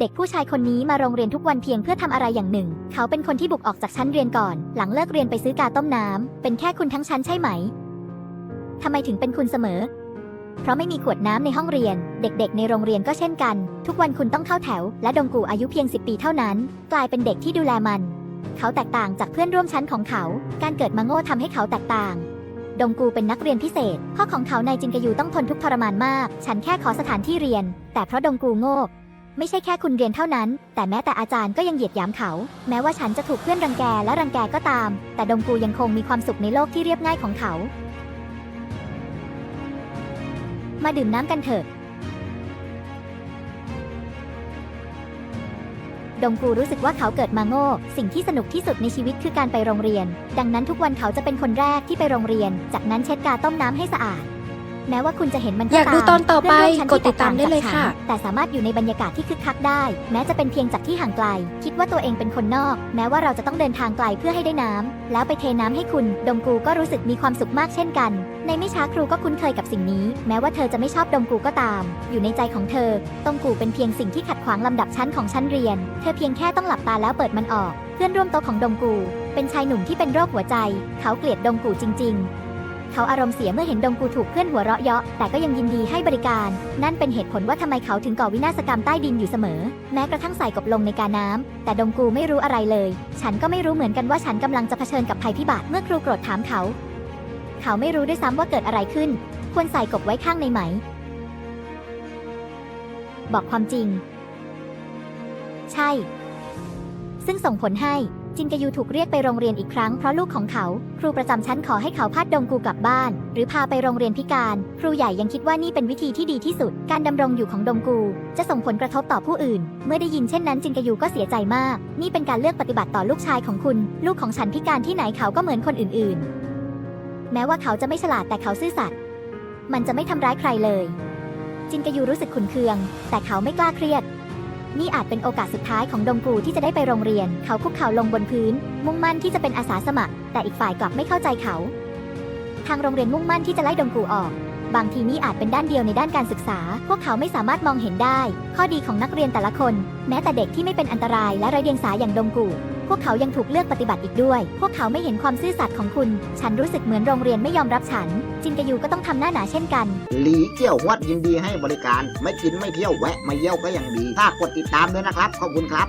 เด็กผู้ชายคนนี้มาโรงเรียนทุกวันเพียงเพื่อทำอะไรอย่างหนึ่ง เขาเป็นคนที่บุกออกจากชั้นเรียนก่อน หลังเลิกเรียนไปซื้อกาต้มน้ำเป็นแค่คุณทั้งชั้นใช่ไหมทำไมถึงเป็นคุณเสมอ เพราะไม่มีขวดน้ำในห้องเรียน เด็กๆ ในโรงเรียนก็เช่นกัน ทุกวันคุณต้องเข้าแถว และดงกูอายุเพียง 10 ปีเท่านั้น กลายเป็นเด็กที่ดูแลมัน เขาแตกต่างจากเพื่อนร่วมชั้นของเขา การเกิดมาโง่ทำให้เขาแตกต่างดงกูเป็นนักเรียนพิเศษ พ่อของเขานายจินกยูต้องทนทุกทรมานมาก ฉันแค่ขอสถานที่เรียน แต่เพราะดงกูโง่ ไม่ใช่แค่คุณเรียนเท่านั้น แต่แม้แต่อาจารย์ก็ยังเหยียดหยามเขา แม้ว่าฉันจะถูกเพื่อนรังแกและรังแกก็ตาม แต่ดงกูยังคงมีความสุขในโลกที่เรียบง่ายของเขา มาดื่มน้ำกันเถอะ ดงกูรู้สึกว่าเขาเกิดมาโง่ สิ่งที่สนุกที่สุดในชีวิตคือการไปโรงเรียน ดังนั้นทุกวันเขาจะเป็นคนแรกที่ไปโรงเรียน จากนั้นเช็ดกาต้มน้ำให้สะอาด แม้ว่าคุณจะเห็นมันอยากดูตอนต่อไปเพื่ร่วมชั้นกดติดตามได้เลยที่แกค่ะต่างจากฉันแต่สามารถอยู่ในบรรยากาศที่คึกคักได้ แม้จะเป็นเพียงจากที่ห่างไกล คิดว่าตัวเองเป็นคนนอก แม้ว่าเราจะต้องเดินทางไกลเพื่อให้ได้น้ำแล้วไปเทน้ำให้คุณดงกูก็รู้สึกมีความสุขมากเช่นกัน ในไม่ช้าครูก็คุ้นเคยกับสิ่งนี้ แม้ว่าเธอจะไม่ชอบดงกูก็ตาม อยู่ในใจของเธอตงกูเป็นเพียงสิ่งที่ขัดขวางลำดับชั้นของชั้นเรียน เธอเพียงแค่ต้องหลับตาแล้วเปิดมันออก เพื่อนร่วมโต๊ะของดงกู เป็นชายหนุ่มที่เป็นโรคหัวใจ เขาเกลียดดงกูจริง ๆ เขาอารมณ์เสียเมื่อเห็นดงกูถูกเพื่อนหัวเราะเยาะ แต่ก็ยังยินดีให้บริการ นั่นเป็นเหตุผลว่าทำไมเขาถึงก่อวินาศกรรมใต้ดินอยู่เสมอ แม้กระทั่งใส่กบลงในกาน้ำแต่ดงกูไม่รู้อะไรเลย ฉันก็ไม่รู้เหมือนกันว่าฉันกำลังจะเผชิญกับภัยพิบัติเมื่อครูโกรธถามเขา เขาไม่รู้ด้วยซ้ำว่าเกิดอะไรขึ้น ควรใส่กบไว้ข้างในไหม บอกความจริง ใช่ ซึ่งส่งผลให้ จินกยูถูกเรียกไปโรงเรียนอีกครั้งเพราะลูกของเขา ครูประจำชั้นขอให้เขาพาดดงกูกลับบ้าน หรือพาไปโรงเรียนพิการ ครูใหญ่ยังคิดว่านี่เป็นวิธีที่ดีที่สุด การดำรงอยู่ของดงกู จะส่งผลกระทบต่อผู้อื่น เมื่อได้ยินเช่นนั้นจินกยูก็เสียใจมาก นี่เป็นการเลือกปฏิบัติต่อลูกชายของคุณ ลูกของฉันพิการที่ไหนเขาก็เหมือนคนอื่น ๆ แม้ว่าเขาจะไม่ฉลาดแต่เขาซื่อสัตย์มันจะไม่ทำร้ายใครเลย จินกยูรู้สึกขุนเคือง แต่เขาไม่กล้าเครียด นี่อาจเป็นโอกาสสุดท้ายของดงกูที่จะได้ไปโรงเรียน เขาคุกเข่าลงบนพื้น มุ่งมั่นที่จะเป็นอาสาสมัคร แต่อีกฝ่ายกลับไม่เข้าใจเขา ทางโรงเรียนมุ่งมั่นที่จะไล่ดงกูออก บางทีนี่อาจเป็นด้านเดียวในด้านการศึกษา พวกเขาไม่สามารถมองเห็นได้ ข้อดีของนักเรียนแต่ละคน แม้แต่เด็กที่ไม่เป็นอันตรายและไร้เดียงสาอย่างดงกูพวกเขายังถูกเลือกปฏิบัติอีกด้วย พวกเขาไม่เห็นความซื่อสัตย์ของคุณ ฉันรู้สึกเหมือนโรงเรียนไม่ยอมรับฉัน จินกยูก็ต้องทำหน้าหนาเช่นกัน หลีเกี่ยวฮวดยินดีให้บริการ ไม่กินไม่เที่ยวแวะมาเยี่ยวก็ยังดี ถ้ากดติดตามด้วยนะครับ ขอบคุณครับ